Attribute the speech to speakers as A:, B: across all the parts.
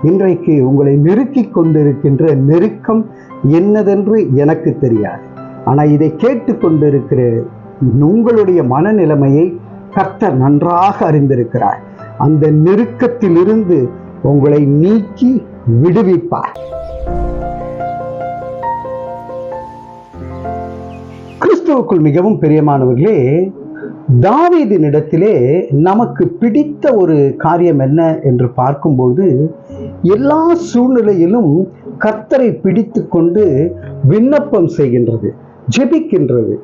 A: இன்றைக்கு உங்களை நெருக்கிக் கொண்டிருக்கின்ற நெருக்கம் என்னதென்று எனக்கு தெரியாது. ஆனால் இதை கேட்டுக்கொண்டிருக்கிற உங்களுடைய மனநிலைமையை கர்த்தர் நன்றாக அறிந்திருக்கிறார். அந்த நெருக்கத்திலிருந்து உங்களை நீக்கி விடுவிப்பார். கிறிஸ்துவுக்குள் மிகவும் பிரியமானவர்களே தாவீதினிடத்திலே நமக்கு பிடித்த ஒரு காரியம் என்ன என்று பார்க்கும்போது எல்லா சூழ்நிலையிலும் கர்த்தரை பிடித்து கொண்டு விண்ணப்பம் செய்கின்றது ஜெபிக்கின்றது.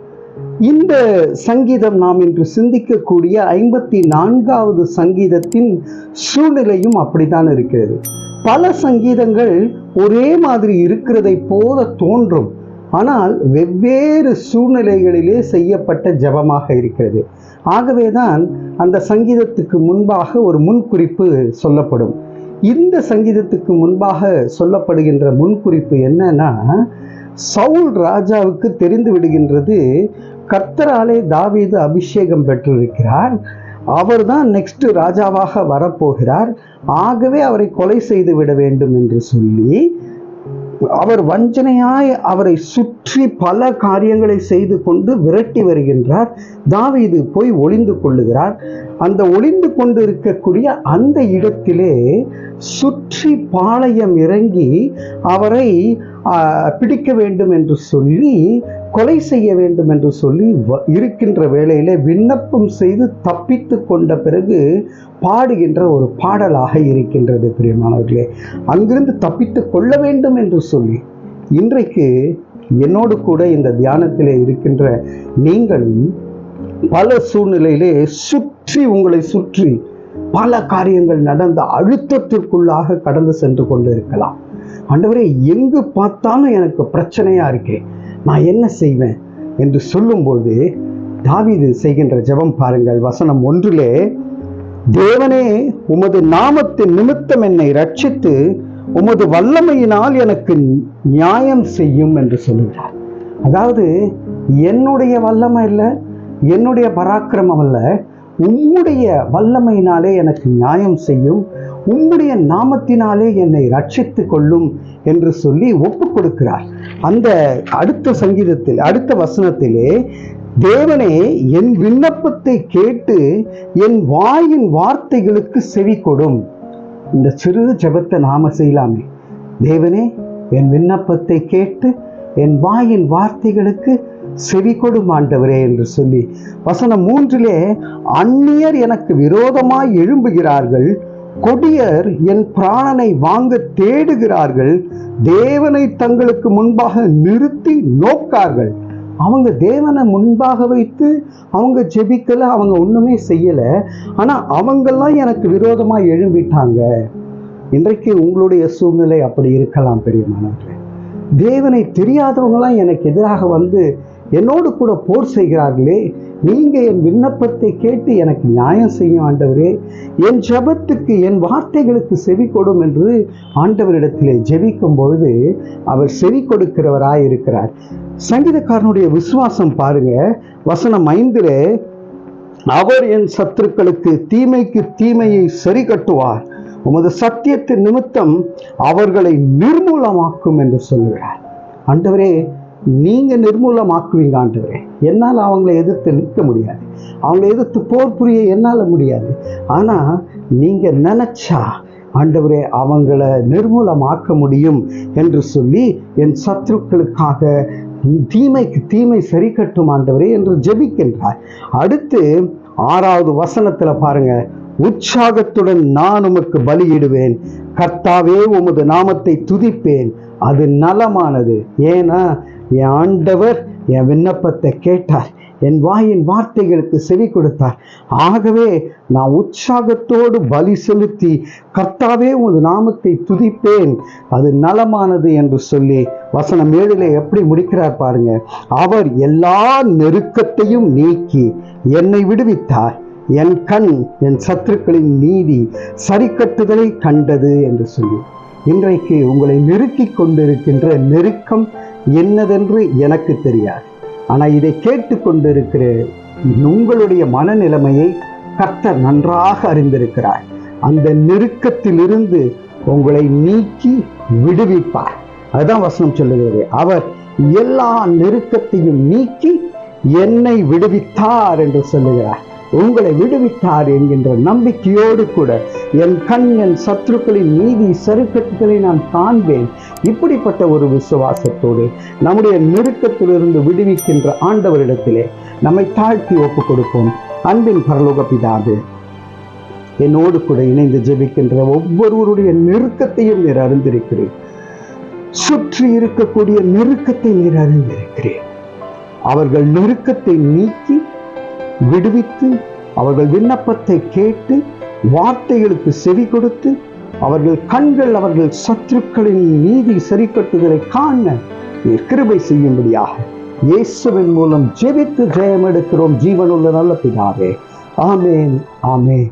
A: இந்த சங்கீதம் நாம் இன்று சிந்திக்கக்கூடிய ஐம்பத்தி நான்காவது சங்கீதத்தின் சூழ்நிலையும் அப்படித்தான் இருக்கிறது. பல சங்கீதங்கள் ஒரே மாதிரி இருக்கிறதை போல தோன்றும். ஆனால் வெவ்வேறு சூழ்நிலைகளிலே செய்யப்பட்ட ஜபமாக இருக்கிறது. ஆகவேதான் அந்த சங்கீதத்துக்கு முன்பாக ஒரு முன்குறிப்பு சொல்லப்படும். இந்த சங்கீதத்துக்கு முன்பாக சொல்லப்படுகின்ற முன்குறிப்பு என்னன்னா சவுல் ராஜாவுக்கு தெரிந்து விடுகின்றது கர்த்தராலே தாவீது அபிஷேகம் பெற்றிருக்கிறார். அவர்தான் நெக்ஸ்ட் ராஜாவாக வரப்போகிறார். ஆகவே அவரை கொலை செய்து விட வேண்டும் என்று சொல்லி அவர் வஞ்சனையாய் அவரை சுற்றி பல காரியங்களை செய்து கொண்டு விரட்டி வருகின்றார். தாவீது போய் ஒளிந்து கொள்ளுகிறார். அந்த ஒளிந்து கொண்டு இருக்கக்கூடிய அந்த இடத்திலே சுற்றி பாளையம் இறங்கி அவரை பிடிக்க வேண்டும் என்று சொல்லி கொலை செய்ய வேண்டும் என்று சொல்லி வ- இருக்கின்ற வேளையிலே விண்ணப்பம் செய்து தப்பித்து கொண்ட பிறகு பாடுகின்ற ஒரு பாடலாக இருக்கின்றது பிரியமானவர்களே. அங்கிருந்து தப்பித்து கொள்ள வேண்டும் என்று சொல்லி இன்றைக்கு என்னோடு கூட இந்த தியானத்திலே இருக்கின்ற நீங்களும் பல சூழ்நிலையிலே சுற்றி உங்களை சுற்றி பல காரியங்கள் நடந்த அழுத்தத்திற்குள்ளாக கடந்து சென்று கொண்டு இருக்கலாம் ஆண்டவரே எங்கு பார்த்தாலும் எனக்கு பிரச்சனையாக இருக்கே. நான் என்ன செய்வேன் என்று சொல்லும்போது தாவிது செய்கின்ற ஜெபம் பாருங்கள். வசனம் ஒன்றிலே தேவனே உமது நாமத்தின் நிமித்தம் என்னை ரட்சித்து உமது வல்லமையினால் எனக்கு நியாயம் செய்யும் என்று சொல்லுகிறார். அதாவது என்னுடைய வல்லமை இல்லை என்னுடைய பராக்கிரமம் அல்ல உம்முடைய வல்லமையினாலே எனக்கு நியாயம் செய்யும். உம்முடைய நாமத்தினாலே என்னை ரட்சித்து கொள்ளும் என்று சொல்லி ஒப்பு கொடுக்கிறார். அந்த அடுத்த சங்கீதத்தில் அடுத்த வசனத்திலே தேவனே என் விண்ணப்பத்தை கேட்டு என் வாயின் வார்த்தைகளுக்கு செவி கொடும். இந்த சிறு ஜெபத்தை நாம செய்யலாமே. தேவனே என் விண்ணப்பத்தை கேட்டு என் வாயின் வார்த்தைகளுக்கு செவி கொடுமாண்டவரே என்று சொல்லி வசனம் மூன்றிலே அந்நியர் எனக்கு விரோதமாய் எழும்புகிறார்கள் கொடியர் என் பிராணனை வாங்க தேடுகிறார்கள் தேவனை தங்களுக்கு முன்பாக நிறுத்தி நோக்கார்கள். அவங்க தேவனை முன்பாக வைத்து அவங்க ஜெபிக்கலை அவங்க ஒன்றுமே செய்யலை. ஆனால் அவங்கெல்லாம் எனக்கு விரோதமாக எழும்பிட்டாங்க. இன்றைக்கு உங்களுடைய சூழ்நிலை அப்படி இருக்கலாம் பெரியமானவர்களே. தேவனை தெரியாதவங்களாம் எனக்கு எதிராக வந்து என்னோடு கூட போர் செய்கிறார்களே நீங்கள் என் விண்ணப்பத்தை கேட்டு எனக்கு நியாயம் செய்யும் ஆண்டவரே. என் ஜெபத்துக்கு என் வார்த்தைகளுக்கு செவி கொடும் என்று ஆண்டவரிடத்திலே ஜெபிக்கும் பொழுது அவர் செவி கொடுக்கிறவராய் இருக்கிறார். சங்கீதக்காரனுடைய விசுவாசம் பாருங்க. வசனம் ஐந்திலே அவர் என் சத்துருக்களுக்கு தீமைக்கு தீமையை சரி கட்டுவார். உமது சத்தியத்தின் நிமித்தம் அவர்களை நிர்மூலமாக்கும் என்று சொல்லுகிறார். ஆண்டவரே நீங்க நிர்மூலமாக்குவீங்க ஆண்டவரே. என்னால் அவங்களை எதிர்த்து நிற்க முடியாது. அவங்களை எதிர்த்து போர் புரிய என்னால் முடியாது. ஆனா நீங்க நினைச்சா ஆண்டவரே அவங்கள நிர்மூலமாக்க முடியும் என்று சொல்லி என் சத்ருக்களுக்காக தீமைக்கு தீமை சரி கட்டும் ஆண்டவரே என்று ஜெபிக்கின்றார். அடுத்து ஆறாவது வசனத்துல பாருங்க. உற்சாகத்துடன் நான் உமக்கு பலியிடுவேன். கர்த்தாவே உமது நாமத்தை துதிப்பேன். அது நலமானது. ஏன்னா என் ஆண்டவர் என் விண்ணப்பத்தை கேட்டார். என் வாயின் வார்த்தைகளுக்கு செவி கொடுத்தார். ஆகவே நான் உற்சாகத்தோடு பலி செலுத்தி கர்த்தாவே உன் நாமத்தை துதிப்பேன். அது நலமானது என்று சொல்லி வசனம் ஏழிலே எப்படி முடிக்கிறார் பாருங்க. அவர் எல்லா நெருக்கத்தையும் நீக்கி என்னை விடுவித்தார். என் கண் என் சத்துருக்களின் நீதி சரிக்கட்டுதலை கண்டது என்று சொல்லி. இன்றைக்கு உங்களை நெருக்கிக் கொண்டிருக்கின்ற நெருக்கம் என்னதென்று எனக்கு தெரியாது. ஆனால் இதை கேட்டுக்கொண்டிருக்கிற உங்களுடைய மனநிலைமையை கர்த்தர் நன்றாக அறிந்திருக்கிறார். அந்த நெருக்கத்திலிருந்து உங்களை நீக்கி விடுவிப்பார். அதுதான் வசனம் சொல்லுகிறது. அவர் எல்லா நெருக்கத்தையும் நீக்கி என்னை விடுவித்தார் என்று சொல்லுகிறார். உங்களை விடுவித்தார் என்கின்ற நம்பிக்கையோடு கூட என் கண் என் சத்துருக்களின் நீதி சருக்கட்டுகளை நான் காண்பேன். இப்படிப்பட்ட ஒரு விசுவாசத்தோடு நம்முடைய நெருக்கத்திலிருந்து விடுவிக்கின்ற ஆண்டவரிடத்திலே நம்மை தாழ்த்தி ஒப்புக் கொடுப்போம் அன்பின் பரலோக பிதாது என்னோடு கூட இணைந்து ஜெபிக்கின்ற ஒவ்வொருவருடைய நெருக்கத்தையும் நீர் அறிந்திருக்கிறேன் சுற்றி இருக்கக்கூடிய நெருக்கத்தை நீர் அறிந்திருக்கிறேன் அவர்கள் நெருக்கத்தை நீக்கி விடுவித்து அவர்கள் விண்ணப்பத்தை கேட்டு வார்த்தைகளுக்கு செவி கொடுத்து அவர்கள் கண்கள் அவர்கள் சத்துருக்களின் நீதி சரிக்கட்டுதலை காண நீர் கிருபை செய்யும்படியாக இயேசுவின் மூலம் ஜெபித்து ஜெயம் எடுக்கிறோம் ஜீவனுள்ள நல்ல பிதாவே. ஆமேன் ஆமேன்.